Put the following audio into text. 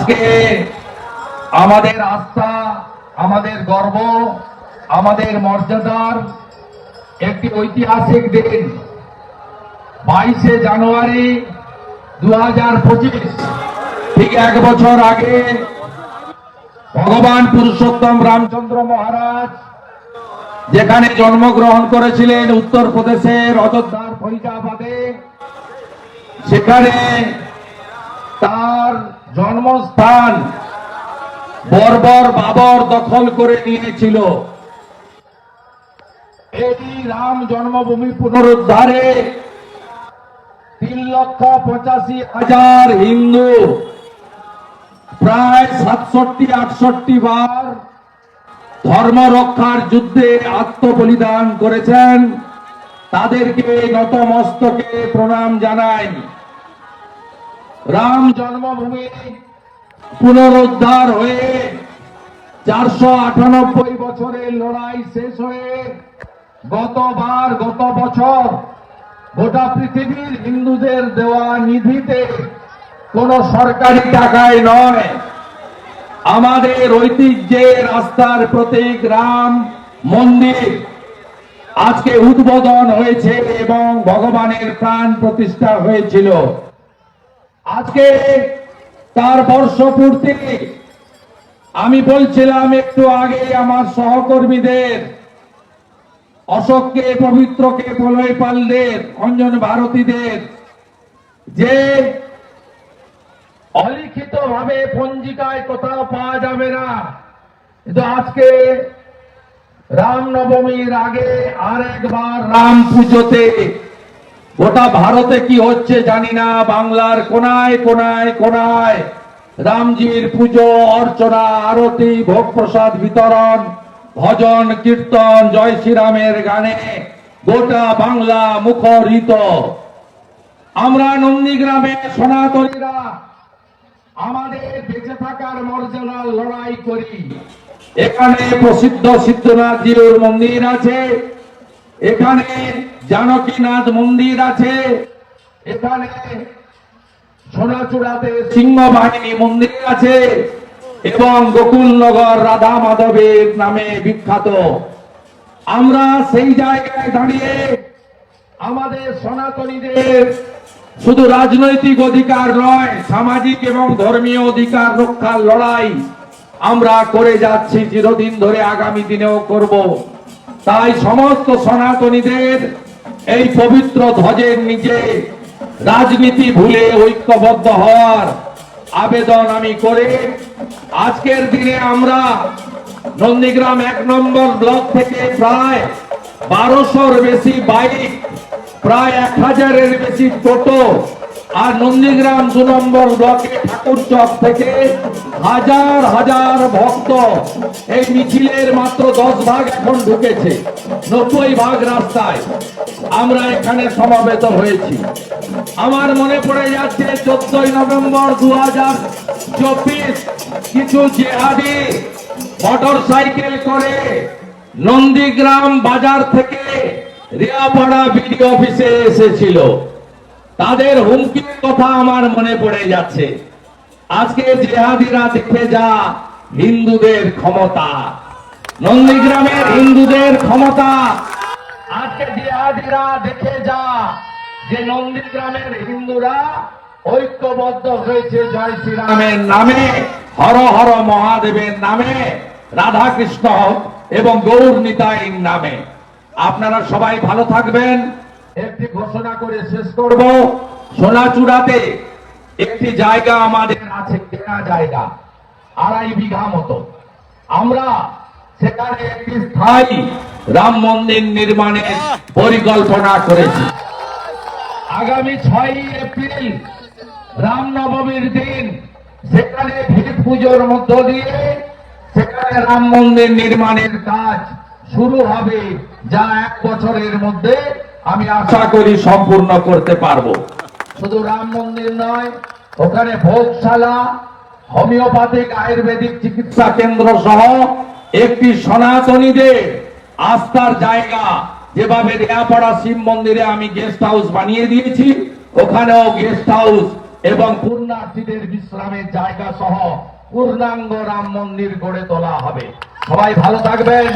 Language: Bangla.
আজকে আমাদের আস্থা, আমাদের গর্ব, আমাদের মর্যাদার একটি ঐতিহাসিক দিন। বাইশে জানুয়ারি দু হাজার পঁচিশ, ঠিক এক বছর আগে ভগবান পুরুষোত্তম রামচন্দ্র মহারাজ যেখানে জন্মগ্রহণ করেছিলেন উত্তরপ্রদেশের অযোধ্যার ফরিদাবাদে, সেখানে তার জন্মস্থান বর্বর বাবর দখল করে নিয়েছিল। এই রাম জন্মভূমি পুনরুদ্ধারে তিন লক্ষ পঁচাশি হাজার হিন্দু, প্রায় সাতষট্টি, আটষট্টি বার ধর্ম রক্ষার যুদ্ধে আত্মবলিদান করেছেন। তাদেরকে নতমস্তকে প্রণাম জানাই। রাম জন্মভূমি পুনরুদ্ধার হয়ে চারশো আটানব্বই বছরের লড়াই শেষ হয়ে গতবার গত বছর গোটা পৃথিবীর হিন্দুদের দেওয়া নিধিতে কোন সরকারি টাকায় নয়। আমাদের ঐতিহ্যের রাস্তার প্রতীক রাম মন্দির আজকে উদ্বোধন হয়েছে এবং ভগবানের প্রাণ প্রতিষ্ঠা হয়েছিল। আজকে তার বর্ষপূর্তি আমি বলছিলাম একটু আগে আমার সহকর্মীদের, অশোককে, পবিত্রকে, প্রলয় পালদের, অঞ্জন ভারতীদের, যে অলিখিত ভাবে পঞ্জিকায় কোথাও পাওয়া যাবে না। কিন্তু আজকে রামনবমীর আগে আরেকবার রাম পুজোতে গোটা ভারতে কি হচ্ছে জানি না, বাংলার কোনায় কোনায় কোনায় রামজির পুজো, অর্চনা, আরতি, ভোগ প্রসাদ বিতরণ, ভজন, কীর্তন, জয় শ্রীরামের গানে গোটা বাংলা মুখরিত। আমরা নন্দীগ্রামে সনাতনীরা আমাদের বেঁচে থাকার মর্যাদার লড়াই করি। এখানে প্রসিদ্ধ সিদ্ধনাথ জিউর মন্দির আছে। এখানে জানকীনাথ মন্দির আছে? এখানে সোনাচূড়াতে সিংহ বাহিনী মন্দির আছে এবং গোকুলনগর রাধা মাধবের নামে বিখ্যাত। আমরা সেই জায়গায় দাঁড়িয়ে আমাদের সনাতনীদের শুধু রাজনৈতিক অধিকার নয়, সামাজিক এবং ধর্মীয় অধিকার রক্ষার লড়াই আমরা করে যাচ্ছি, চিরদিন ধরে আগামী দিনেও করব। তাই সমস্ত সনাতনীদের এই পবিত্র ধ্বজের নিচে রাজনীতি ভুলে ঐক্যবদ্ধ হওয়ার আবেদন আমি করে আজকের দিনে আমরা নন্দীগ্রাম এক নম্বর ব্লক থেকে প্রায় বারোশোর বেশি বাইক, প্রায় এক হাজারের বেশি টোটো আর নন্দীগ্রাম দু নম্বর ব্লকে ঠাকুর চক থেকে হাজার হাজার ভক্ত এই মিছিলের মাত্র দশ ভাগ এখন ঢুকেছে, নব্বই ভাগ রাস্তায়। আমরা এখানে সমাবেত হয়েছি। আমার মনে পড়ে যাচ্ছে চোদ্দই নভেম্বর দু হাজার চব্বিশ, কিছু জেহাদি মোটর সাইকেল করে নন্দীগ্রাম বাজার থেকে রিয়াপাড়া বিডি অফিসে এসেছিল। তাদের হুমকির কথা আমার মনে পড়ে যাচ্ছে। আজকে জেহাদিরা দেখে যা হিন্দুদের ক্ষমতা। নন্দীগ্রামের হিন্দুদের ক্ষমতা আজকে জেহাদিরা দেখে যা যে নন্দীগ্রামের হিন্দুরা ঐক্যবদ্ধ হয়েছে, জয় শ্রীরামের নামে, হর হর মহাদেবের নামে রাধা কৃষ্ণ এবং গৌর নিতাইর নামে। আপনারা সবাই ভালো থাকবেন। একটি ঘোষণা করে শেষ করব। সোনাচূড়াতে একটি জায়গা আমাদের আছে, কেনা জায়গা, আড়াই বিঘা মতো। আমরা সেখানে একটি স্থায়ী রাম মন্দির নির্মাণের পরিকল্পনা করেছি। আগামী ছয়ই এপ্রিল রামনবমীর দিন সেখানে ভিড় পুজোর মধ্য দিয়ে সেখানে রাম মন্দির নির্মাণের কাজ শুরু হবে যা এক বছরের মধ্যে আমি আশা করি সম্পূর্ণ করতে পারব। শুধু রাম মন্দির নয় ওখানে ভোগশালা হোমিওপ্যাথিক আয়ুর্বেদিক চিকিৎসা কেন্দ্র সহ একটি সনাতনীদের আস্থার জায়গা। যেভাবে রেয়াপাড়া শিব মন্দিরে আমি গেস্ট হাউস বানিয়ে দিয়েছি, ওখানেও গেস্ট হাউস এবং পূর্ণার্থীদের বিশ্রামের জায়গা সহ পূর্ণাঙ্গ রাম মন্দির গড়ে তোলা হবে। সবাই ভালো থাকবেন।